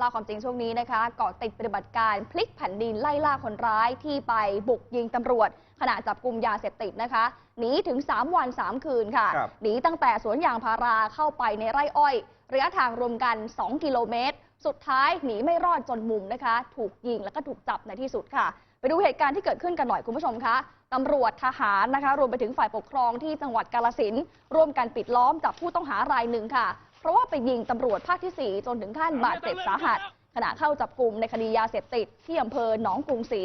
ล่าความจริงช่วงนี้นะคะเกาะติดปฏิบัติการพลิกแผ่นดินไล่ล่าคนร้ายที่ไปบุกยิงตำรวจ ขณะจับกลุ่มยาเสพติดนะคะหนีถึง 3 วัน 3 คืนค่ะครับ หนีตั้งแต่สวนยางพาราเข้าไปในไร่อ้อย ระยะทางรวมกัน 2 กิโลเมตร สุดท้ายหนีไม่รอดจนมุมนะคะ ถูกยิงแล้วก็ถูกจับในที่สุดค่ะ ไปดูเหตุการณ์ที่เกิดขึ้นกันหน่อยคุณผู้ชมคะตำรวจทหารนะคะ รวมไปถึงฝ่ายปกครองที่จังหวัดกาลสินธุ์ร่วมกันปิดล้อมจับผู้ต้องหารายหนึ่งค่ะ เพราะว่าไปยิงตำรวจภาคที่ 4 จนถึงขั้นบาดเจ็บสาหัส ขณะเข้าจับกลุ่มในคดียาเสพติดที่อำเภอหนองกรุงศรี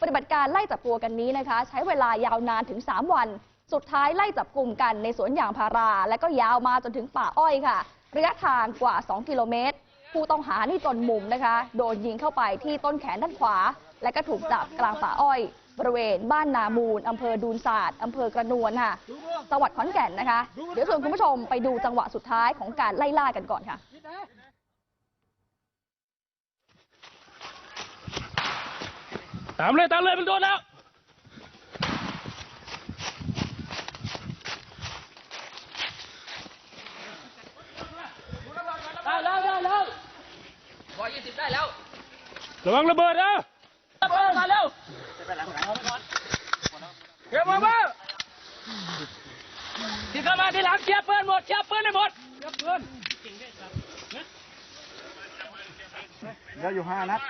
ปฏิบัติการไล่จับตัวกันนี้นะคะ ใช้เวลายาวนานถึง 3 วัน สุดท้ายไล่จับกลุ่มกันในสวนยางพารา และก็ยาวมาจนถึงป่าอ้อยค่ะ ระยะทางกว่า 2 กิโลเมตร ผู้ต้องหานี่จนมุมนะคะ โดนยิงเข้าไปที่ต้นแขนด้านขวา และก็ถูกจับกลางป่าอ้อย บริเวณบ้านนามูลอำเภอดูนศาสตร์อำเภอกระนวนค่ะจังหวัดขอนแก่นนะคะ เดี๋ยวชวนคุณผู้ชมไปดูจังหวะสุดท้ายของการไล่ล่ากันก่อนค่ะตามเลยตามเลยมันโดนแล้วได้แล้วได้แล้วร้อยยี่สิบได้แล้ว ระวังระเบิดนะระเบิด มาเร็วเก็บมาบ้าที่เข้ามาที่หลังเชียร์ปืนหมดเชียร์ปืนให้หมดเชียร์ปืนเหลืออยู่ห้านัด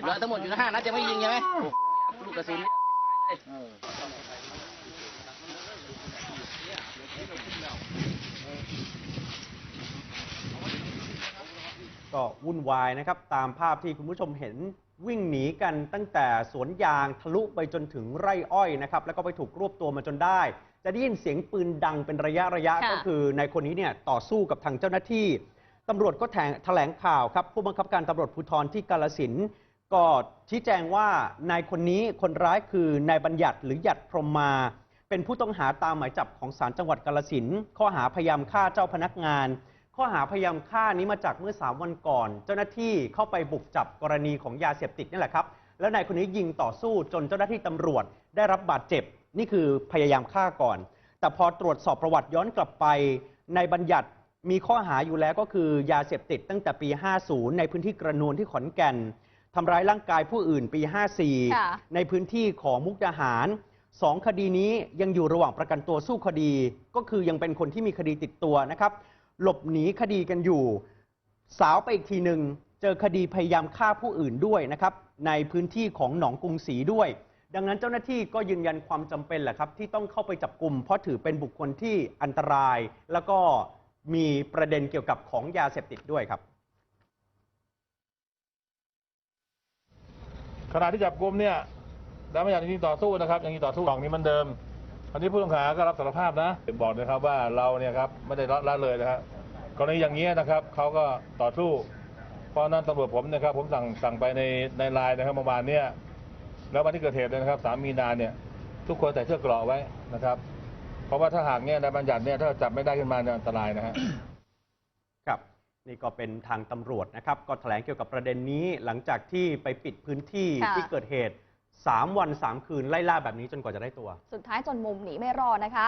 เหลือทั้งหมดอยู่ห้านัดจะไม่ยิงใช่ไหมลูกกระสุนก็วุ่นวายนะครับ ตามภาพที่คุณผู้ชมเห็น วิ่งหนีกันตั้งแต่สวนยางทะลุไปจนถึงไร่อ้อยนะครับแล้วก็ไปถูกรวบตัวมาจนได้ จะได้ยินเสียงปืนดังเป็นระยะระยะค่ะ ก็คือในคนนี้เนี่ยต่อสู้กับทางเจ้าหน้าที่ตำรวจก็แถลงแถลงข่าวครับ ผู้บังคับการตำรวจภูธรที่กาลสินธุ์ก็ชี้แจงว่านายคนนี้คนร้ายคือนายบัญญัติหรือหยัดพรหมมา เป็นผู้ต้องหาตามหมายจับของศาลจังหวัดกาลสินธุ์ข้อหาพยายามฆ่าเจ้าพนักงาน ข้อหาพยายามฆ่านี้มาจากเมื่อ 3 วันก่อน เจ้าหน้าที่เข้าไปบุกจับกรณีของยาเสพติดนี่แหละครับ แล้วนายคนนี้ยิงต่อสู้จนเจ้าหน้าที่ตำรวจได้รับบาดเจ็บ นี่คือพยายามฆ่าก่อน แต่พอตรวจสอบประวัติย้อนกลับไปในบัญญัติมีข้อหาอยู่แล้วก็คือยาเสพติดตั้งแต่ปี 50 ในพื้นที่กระนวนที่ขอนแก่นทำร้ายร่างกายผู้อื่นปีค่ะ54 ในพื้นที่ของมุกดาหารสองคดีนี้ยังอยู่ระหว่างประกันตัวสู้คดี ก็คือยังเป็นคนที่มีคดีติดตัวนะครับ หลบหนีคดีกันอยู่ สาวไปอีกทีหนึ่งเจอคดีพยายามฆ่าผู้อื่นด้วยนะครับ ในพื้นที่ของหนองกรุงศรีด้วย ดังนั้นเจ้าหน้าที่ก็ยืนยันความจำเป็นแหละครับที่ต้องเข้าไปจับกลุ่มเพราะถือเป็นบุคคลที่อันตราย แล้วก็มีประเด็นเกี่ยวกับของยาเสพติดด้วยครับขณะที่จับกลุ่มเนี่ยแล้วไม่อยากยิงต่อสู้นะครับยังยิงต่อสู้กล่องนี้มันเดิม อันนี้ผู้ต้องหาก็รับสารภาพนะบอกนะครับว่าเราเนี่ยครับไม่ได้ละเลยนะครับกรณีอย่างนี้ยนะครับเขาก็ต่อสู้เพราะฉะนั้นตำรวจผมเนะครับ ผมสั่งสั่งไปในในไลน์นะครับเมื่อวานเนี่ยแล้ววันที่เกิดเหตุเนยนะครับสามมีนาเนี่ย ทุกคนใส่เสื้อเกราะไว้นะครับ เพราะว่าถ้าหากเนี่ยในบัญญัติเนี่ยถ้าจับไม่ได้ขึ้นมาเนี่ยอันตรายนะฮะครับนี่ก็เป็นทางตำรวจนะครับ ก็แถลงเกี่ยวกับประเด็นนี้หลังจากที่ไปปิดพื้นที่ค่ะที่เกิดเหตุ 3 วัน 3 คืนไล่ล่าแบบนี้จนกว่าจะได้ตัว สุดท้ายจนมุมหนีไม่รอดนะคะ